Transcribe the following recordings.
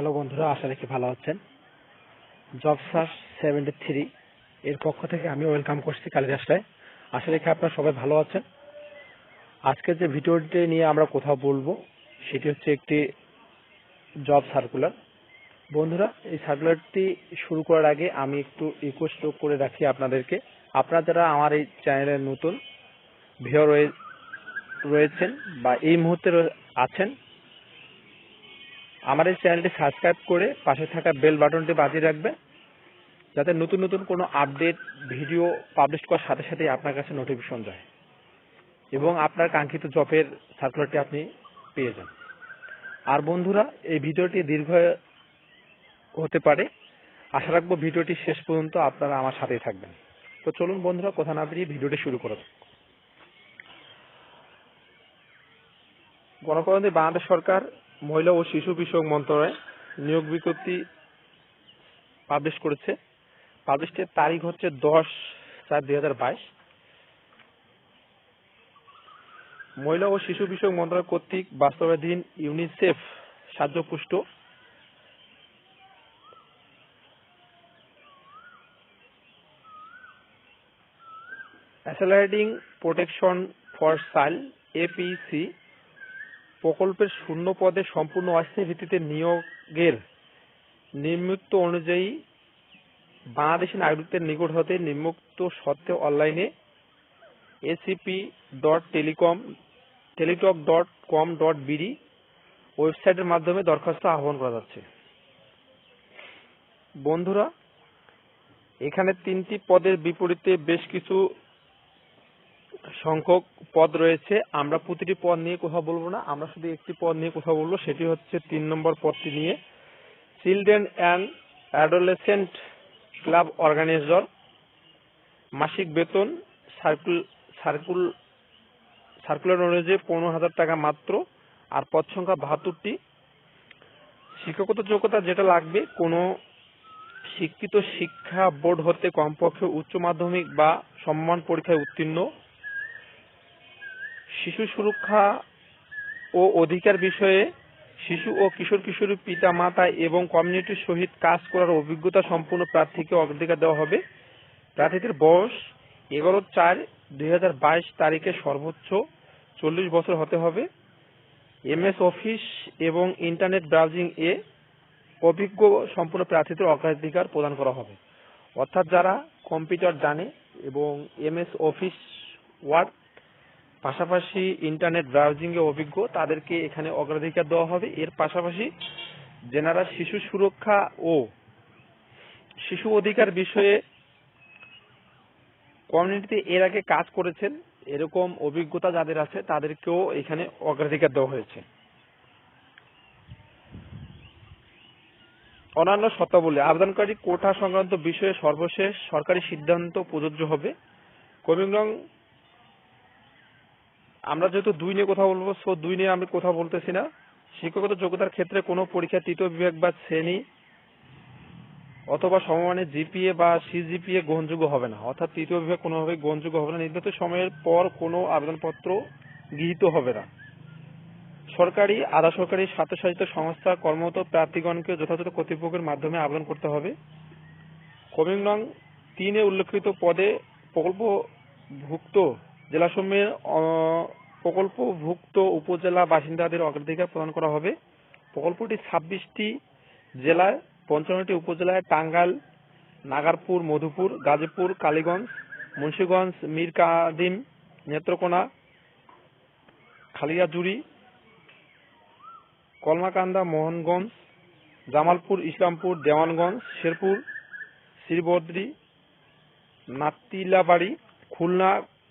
Hello বন্ধুরা, আশা রেখে ভালো আছেন। জব সার্চ সেভেন্টি থ্রি এর পক্ষ থেকে আমি ওয়েলকাম করছি কালিদাসটায় আশা রেখে আপনারা সবাই ভালো আছেন। আজকে যে ভিডিওটি নিয়ে আমরা কোথাও বলব, সেটি হচ্ছে একটি জব সার্কুলার বন্ধুরা, এই সার্কুলারটি শুরু করার আগে আমি একটু রিকোয়েস্ট করে রাখি আপনাদেরকে। আপনারা যারা আমার এই চ্যানেলে নতুন ভিও রয়েছেন বা এই মুহূর্তে আছেন আমার এই চ্যানেলটি সাবস্ক্রাইব করে পাশে থাকা বেল বাটনটি বাজিয়ে রাখবেন, যাতে নতুন নতুন কোনো আপডেট, ভিডিও পাবলিশ করার সাথে সাথে আপনার কাছে নোটিফিকেশন যায় এবং আপনার কাঙ্ক্ষিত জবের সার্কুলারটি আপনি পেয়ে যান। আর বন্ধুরা, এই ভিডিওটি দীর্ঘ হতে পারে। আশা রাখব ভিডিওটি শেষ পর্যন্ত আপনারা আমার সাথেই থাকবেন। তো চলুন বন্ধুরা, কথা না বেরিয়ে ভিডিওটি শুরু করা যাক। গণপ্রজাতন্ত্রী বাংলাদেশ সরকার মহিলা ও শিশু বিষয়ক মন্ত্রণালয় নিয়োগ বিজ্ঞপ্তি পাবলিশ করেছে। পাবলিশের তারিখ হচ্ছে দশ চার দুই হাজার বাইশ। মহিলা ও শিশু বিষয়ক মন্ত্রণালয় কর্তৃক বাস্তবাধীন UNICEF সাহায্যপুষ্ট accelerating protection for child APC প্রকল্পের শূন্য পদে সম্পূর্ণ অস্থায়ী ভিত্তিতে নিয়োগের নিম্নোক্ত অনুযায়ী বাংলাদেশি নাগরিকদের নিকট হতে নিম্নোক্ত সত্ত্বে অনলাইনে ACP dot telecom Teletalk dot com dot BD ওয়েবসাইটের মাধ্যমে দরখাস্ত আহ্বান করা যাচ্ছে। বন্ধুরা, এখানে তিনটি পদের বিপরীতে বেশ কিছু সংখ্যক পদ রয়েছে। আমরা প্রতিটি পদ নিয়ে কথা বলব না। আমরা শুধু একটি পদ নিয়ে কথা বলব। সেটি হচ্ছে তিন নম্বর পদটি নিয়ে। Children and adolescent club organiser মাসিক বেতন সার্কুল সার্কুল, সার্কুলার অনুযায়ী পনেরো হাজার টাকা মাত্র আর পদ সংখ্যা বাহাত্তরটি। শিক্ষাগত যোগ্যতা যেটা লাগবে, কোনো শিক্ষিত শিক্ষা বোর্ড হতে কমপক্ষে উচ্চ মাধ্যমিক বা সম্মান পরীক্ষায় উত্তীর্ণ। শিশু সুরক্ষা ও অধিকার বিষয়ে শিশু ও কিশোর কিশোরী পিতা, মাতা এবং কমিউনিটির সহিত কাজ করার অভিজ্ঞতা সম্পূর্ণ প্রার্থীকে অগ্রাধিকার দেওয়া হবে। প্রার্থীদের বয়স এগারো চার দুই তারিখে সর্বোচ্চ চল্লিশ বছর হতে হবে। এমএস অফিস এবং ইন্টারনেট ব্রাউজিং এ অভিজ্ঞ সম্পূর্ণ প্রার্থীদের অগ্রাধিকার প্রদান করা হবে। অর্থাৎ যারা কম্পিউটার জানে এবং এমএস অফিস ওয়ার্ড পাশাপাশি ইন্টারনেট ব্রাউজিং এ অভিজ্ঞ, তাদেরকে এখানে অগ্রাধিকার দেওয়া হবে। এর পাশাপাশি যেনারা শিশু সুরক্ষা ও শিশু অধিকার বিষয়ে কমিউনিটিতে এর আগে কাজ করেছেন, এরকম অভিজ্ঞতা যাদের আছে, তাদেরকেও এখানে অগ্রাধিকার দেওয়া হয়েছে। অন্যান্য শর্তাবলী, আবেদনকারী কোটা সংক্রান্ত বিষয়ে সর্বশেষ সরকারি সিদ্ধান্ত প্রযোজ্য হবে। কমিং আমরা যেহেতু দুই নিয়ে কথা বলব সো দুই নিয়ে আমি কথা বলতেছি না। শিক্ষাগত যোগ্যতার ক্ষেত্রে কোনো পরীক্ষা তৃতীয় বিভাগ বা শ্রেণি অথবা সমমানের জিপিএ বা সিজিপিএ গ্রহণযোগ্য হবে না। অর্থাৎ তৃতীয় বিভাগ কোনোভাবে গ্রহণযোগ্য হবে না। নির্ধারিত সময়ের পর কোনো আবেদনপত্র গৃহীত হবে না। সরকারি, আধা সরকারি স্বায়ত্তশাসিত সংস্থা কর্মরত প্রার্থীগণকে যথাযথ কর্তৃপক্ষের মাধ্যমে আবেদন করতে হবে। কমিং নং তিনে উল্লেখিত পদে প্রকল্পভুক্ত জেলাসমূহের আহ, প্রকল্পভুক্ত উপজেলা বাসিন্দাদের অগ্রাধিকার প্রদান করা হবে। প্রকল্পটি ছাব্বিশটি জেলায় পঞ্চান্নটি উপজেলায় টাঙ্গাইল নাগারপুর মধুপুর গাজীপুর কালীগঞ্জ মুন্সীগঞ্জ মীর কাদিম নেত্রকোনা খালিয়াজুড়ি কলমাকান্দা মোহনগঞ্জ জামালপুর ইসলামপুর দেওয়ানগঞ্জ শেরপুর শ্রীবদ্রী নাতিলাবাড়ি খুলনা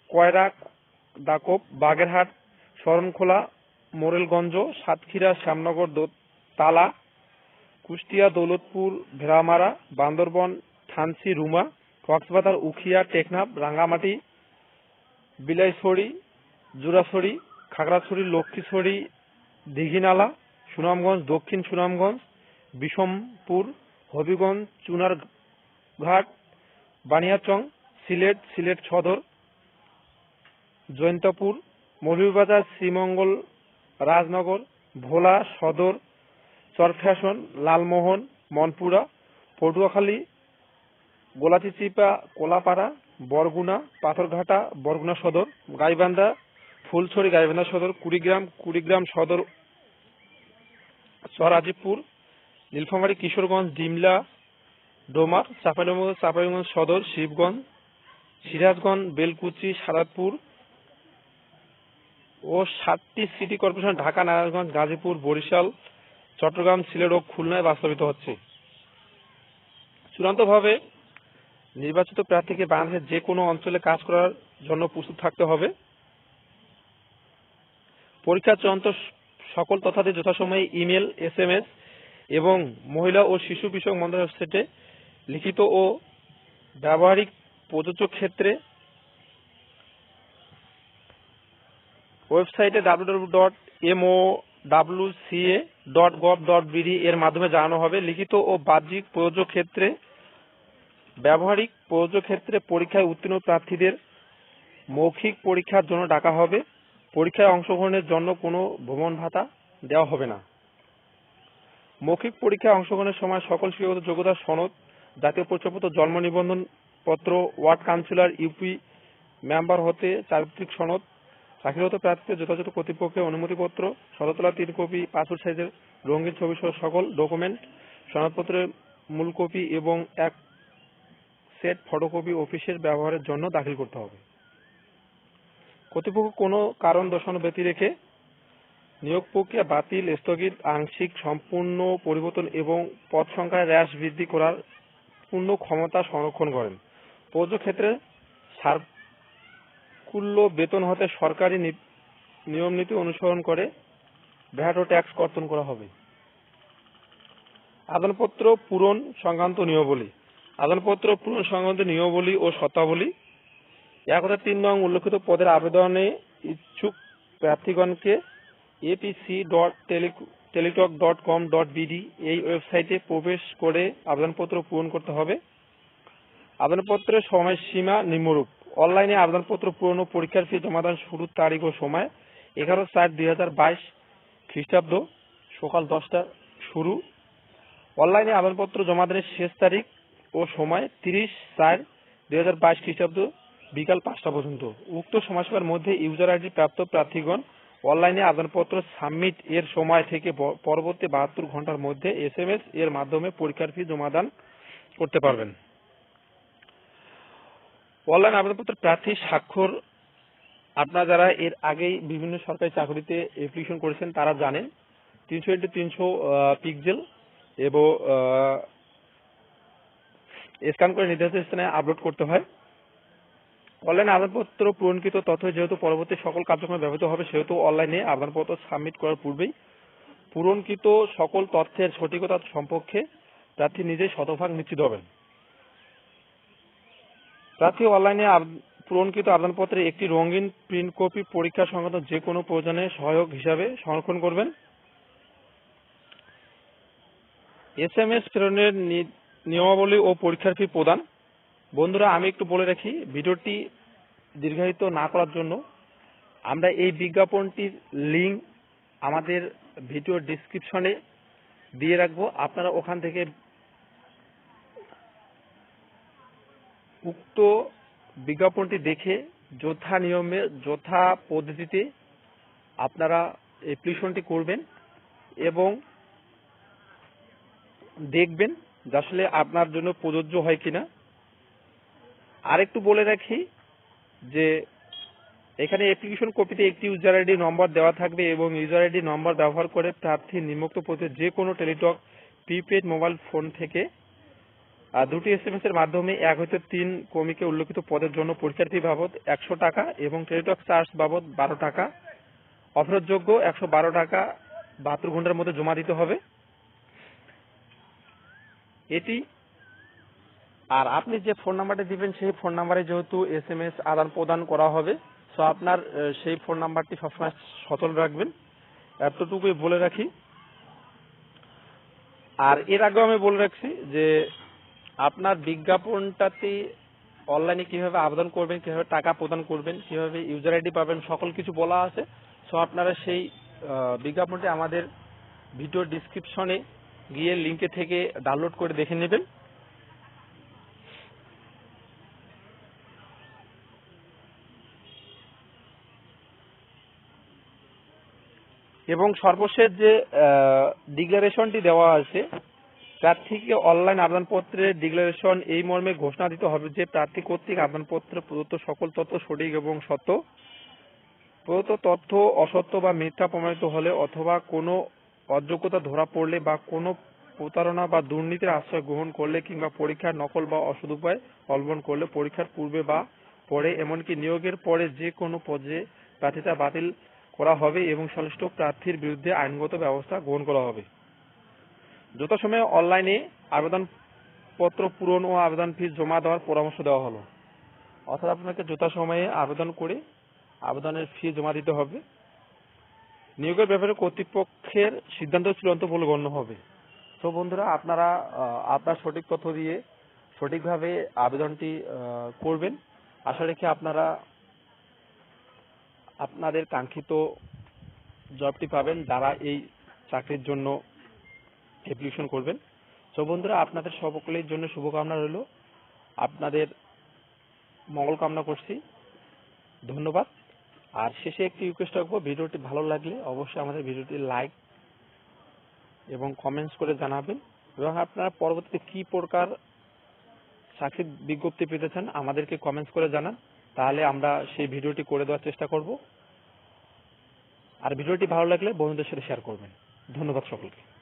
কয়রা বাগেরহাট, শরণখোলা, মোরেলগঞ্জ, সাতক্ষীরা, শ্যামনগর তালা, কুষ্টিয়া, দৌলতপুর, ভেড়ামারা, বান্দরবন থানসি রুমা, কক্সবাজার, উখিয়া, টেকনাফ, রাঙ্গামাটি, বিলাইছড়ি, জুরাছড়ি, খাগড়াছড়ি, লক্ষ্মীছড়ি, দিঘিনালা, সুনামগঞ্জ, দক্ষিণ সুনামগঞ্জ বিষমপুর হবিগঞ্জ, চুনারঘাট, বানিয়াচং, সিলেট সিলেট সদর জৈন্তপুর মৌলভীবাজার, শ্রীমঙ্গল, রাজনগর, ভোলা, সদর, চরফ্যাশন, লালমোহন, মনপুরা, পটুয়াখালী, গোলাচিচিপা, কোলাপাড়া, বরগুনা, পাথরঘাটা, বরগুনা সদর, গাইবান্ধা, ফুলছড়ি গাইবান্ধা সদর, কুড়িগ্রাম কুড়িগ্রাম সদর সরাজিপুর নীলফামারী, কিশোরগঞ্জ, ডিমলা, ডোমার, চাঁপাইনবাবগঞ্জ চাঁপাইনবাবগঞ্জ সদর, শিবগঞ্জ, সিরাজগঞ্জ, বেলকুচি সাদাতপুর ও সাতটি সিটি কর্পোরেশন ঢাকা, নারায়ণগঞ্জ, গাজীপুর, বরিশাল, চট্টগ্রাম, সিলেট ও খুলনায় বাস্তবিত হচ্ছে। চূড়ান্তভাবে নির্বাচিত প্রার্থীকে বাংলাদেশের যে কোনো অঞ্চলে কাজ করার জন্য প্রস্তুত থাকতে হবে। পরীক্ষা চূড়ান্ত সকল তথ্যাদি যথাসময়ে ইমেল এস এম এস এবং মহিলা ও শিশু বিষয়ক মন্ত্রণালয়ের সেটে লিখিত ও ব্যবহারিক প্রযোজ্য ক্ষেত্রে ওয়েবসাইটে www.modwca.gov.bd এর মাধ্যমে জানানো হবে। লিখিত ও বাহ্যিক প্রযোজ্য ক্ষেত্রে ব্যবহারিক প্রযোজ্য ক্ষেত্রে পরীক্ষায় উত্তীর্ণ প্রার্থীদের মৌখিক পরীক্ষার জন্য ডাকা হবে। পরীক্ষায় অংশগ্রহণের জন্য কোনো ভ্রমণ ভাতা দেওয়া হবে না। মৌখিক পরীক্ষায় অংশগ্রহণের সময় সকল শিক্ষাগত যোগ্যতা সনদ, জাতীয় পরিচয়পত্র, জন্ম নিবন্ধন পত্র ওয়ার্ড কাউন্সিলর, ইউপি মেম্বার হতে চারিত্রিক সনদ চাকরিরত প্রার্থীদের যথাযথ কর্তৃপক্ষের অনুমতিপত্র শততলা তিন কপি, পাসপোর্ট সাইজের রঙিন ছবি সহ সকল ডকুমেন্ট, সনদপত্রের মূল কপি এবং এক সেট ফটোকপি অফিসের ব্যবহারের জন্য দাখিল করতে হবে। কর্তৃপক্ষ কোনো কারণ দর্শানো ব্যতি রেখে নিয়োগ প্রক্রিয়া বাতিল, স্থগিত, আংশিক, সম্পূর্ণ পরিবর্তন এবং পদ সংখ্যায় হ্রাস বৃদ্ধি করার পূর্ণ ক্ষমতা সংরক্ষণ করেন। প্রযোজ্য ক্ষেত্রে সার্কুল্য বেতন হতে সরকারি নিয়ম নীতি অনুসরণ করে ভ্যাট ও ট্যাক্স কর্তন করা হবে। আবেদনপত্র পূরণ সংক্রান্ত নিয়মাবলী। আদানপত্র পূরণ সংক্রান্ত নিয়মাবলী ও শর্তাবলী। এক হাজার তিন নং উল্লেখিত পদের আবেদনে ইচ্ছুক প্রার্থীগণকে APC dot Teletalk dot com dot BD এই ওয়েবসাইটে প্রবেশ করে আবেদনপত্র পূরণ করতে হবে। আবেদনপত্রের সময়সীমা নিম্নরূপ। অনলাইনে আবেদনপত্র পূরণ ও পরীক্ষার ফি জমাদান শুরুর তারিখ ও সময় এগারো চার দুই হাজার বাইশ খ্রিস্টাব্দ সকাল দশটা শুরু। অনলাইনে আবেদনপত্র জমাদানের শেষ তারিখ ও সময় তিরিশ চার দুই হাজার বাইশ খ্রিস্টাব্দ বিকাল পাঁচটা পর্যন্ত। উক্ত সময়সীমার মধ্যে ইউজার আইডি প্রাপ্ত প্রার্থীগণ অনলাইনে আবেদনপত্র সাবমিট এর সময় থেকে পরবর্তী বাহাত্তর ঘণ্টার মধ্যে এস এম এস এর মাধ্যমে পরীক্ষার ফি জমাদান করতে পারবেন। অনলাইন আবেদনপত্র প্রার্থী স্বাক্ষর, আপনারা যারা এর আগেই বিভিন্ন সরকারি চাকরিতে অ্যাপ্লিকেশন করেছেন, তারা জানেন। তিনশো ইন্টু তিনশো পিক্সেল এবং স্ক্যান করে নির্দিষ্ট স্থানে আপলোড করতে হয়। অনলাইন আবেদনপত্র পূরণকৃত তথ্য যেহেতু পরবর্তী সকল কার্যক্রমে ব্যবহৃত হবে, সেহেতু অনলাইনে আবেদনপত্র সাবমিট করার পূর্বেই পূরণকৃত সকল তথ্যের সঠিকতা সম্পর্কে প্রার্থী নিজেই শতভাগ নিশ্চিত হবেন। প্রার্থী অনলাইনে পূরণকৃত আবেদনপত্রে একটি রঙিন প্রিন্ট কপি পরীক্ষা সংক্রান্ত যে কোনো প্রয়োজনে সহায়ক হিসাবে সংরক্ষণ করবেন। এস এম এস প্রেরণের নিয়মাবলী ও পরীক্ষার ফি প্রদান। বন্ধুরা, আমি একটু বলে রাখি, ভিডিওটি দীর্ঘায়িত না করার জন্য। আমরা এই বিজ্ঞাপনটির লিঙ্ক আমাদের ভিডিও ডিসক্রিপশনে দিয়ে রাখব। আপনারা ওখান থেকে উক্ত বিজ্ঞাপনটি দেখে যথা নিয়মে, যথা পদ্ধতিতে আপনারা অ্যাপ্লিকেশনটি করবেন এবং দেখবেন আসলে আপনার জন্য প্রযোজ্য হয় কিনা। আরেকটু বলে রাখি যে এখানে অ্যাপ্লিকেশন কপিতে একটি ইউজার আইডি নম্বর দেওয়া থাকবে এবং ইউজার আইডি নম্বর ব্যবহার করে প্রার্থী নিম্নোক্ত পথে যে কোনো টেলিটক প্রিপেড মোবাইল ফোন থেকে দুটি এসএমএস এর মাধ্যমে এক হইতে তিন কমিকে উল্লেখিত পদের জন্য পরীক্ষার ফি বাবদ একশো টাকা এবং টেলিটক চার্জ বাবদ বারো টাকা। অফেরতযোগ্য একশো বারো টাকা বাহাত্তর ঘণ্টার মধ্যে জমা দিতে হবে। এটি আর আপনি যে ফোন নাম্বারটা দিবেন, সেই ফোন নাম্বারে যেহেতু এস এম এস আদান প্রদান করা হবে সো আপনার সেই ফোন নাম্বারটি সবসময় সচল রাখবেন। এতটুকুই বলে রাখি। আর এর আগেও আমি বলে রাখছি যে আপনার বিজ্ঞাপনটাতে অনলাইনে কীভাবে আবেদন করবেন, কীভাবে টাকা প্রদান করবেন, কীভাবে ইউজার আইডি পাবেন, সকল কিছু বলা আছে। সো আপনারা সেই বিজ্ঞাপনটি আমাদের ভিডিও ডিসক্রিপশনে গিয়ে লিঙ্কে থেকে ডাউনলোড করে দেখে নেবেন। এবং সর্বশেষ যে ডিক্লারেশনটি দেওয়া আছে প্রার্থীকে অনলাইন আবেদনপত্রের ডিক্লারেশন এই মর্মে ঘোষণা দিতে হবে যে প্রার্থী কর্তৃক আবেদনপত্রে প্রদত্ত সকল তথ্য সঠিক এবং সত্য। প্রদত্ত তথ্য অসত্য বা মিথ্যা প্রমাণিত হলে অথবা কোনো অযোগ্যতা ধরা পড়লে বা কোনো প্রতারণা বা দুর্নীতির আশ্রয় গ্রহণ করলে কিংবা পরীক্ষার নকল বা অসদুপায় অবলম্বন করলে পরীক্ষার পূর্বে বা পরে, এমনকি নিয়োগের পরে যে কোনো পর্যায়ে প্রার্থিতা বাতিল করা হবে এবং সংশ্লিষ্ট প্রার্থীর বিরুদ্ধে আইনগত ব্যবস্থা গ্রহণ করা হবে। যথাসময়ে অনলাইনে আবেদনপত্র পূরণ ও আবেদন ফি জমা দেওয়ার পরামর্শ দেওয়া হলো, অর্থাৎ আপনাকে যথাসময়ে আবেদন করে আবেদনের ফি জমা দিতে হবে, নিয়োগের ব্যাপারে কর্তৃপক্ষের সিদ্ধান্ত চূড়ান্ত বলে গণ্য হবে। তো বন্ধুরা, আপনারা আপনার সঠিক তথ্য দিয়ে সঠিকভাবে আবেদনটি করবেন। আশা রেখে আপনারা আপনাদের কাঙ্ক্ষিত জবটি পাবেন যারা এই চাকরির জন্য অ্যাপ্লিকেশন করবেন। তো বন্ধুরা, আপনাদের সকলের জন্য শুভকামনা রইল। আপনাদের মঙ্গল কামনা করছি। ধন্যবাদ। আর শেষে একটি রিকোয়েস্ট রাখব, ভিডিওটি ভালো লাগলে অবশ্যই আমাদের ভিডিওটি লাইক এবং কমেন্টস করে জানাবেন। এবং আপনারা পরবর্তীতে কি প্রকার চাকরির বিজ্ঞপ্তি পেতে চান আমাদেরকে কমেন্টস করে জানান। তাহলে আমরা সেই ভিডিওটি করে দেওয়ার চেষ্টা করব। আর ভিডিওটি ভালো লাগলে বন্ধুদের সাথে শেয়ার করবেন। ধন্যবাদ সকলকে।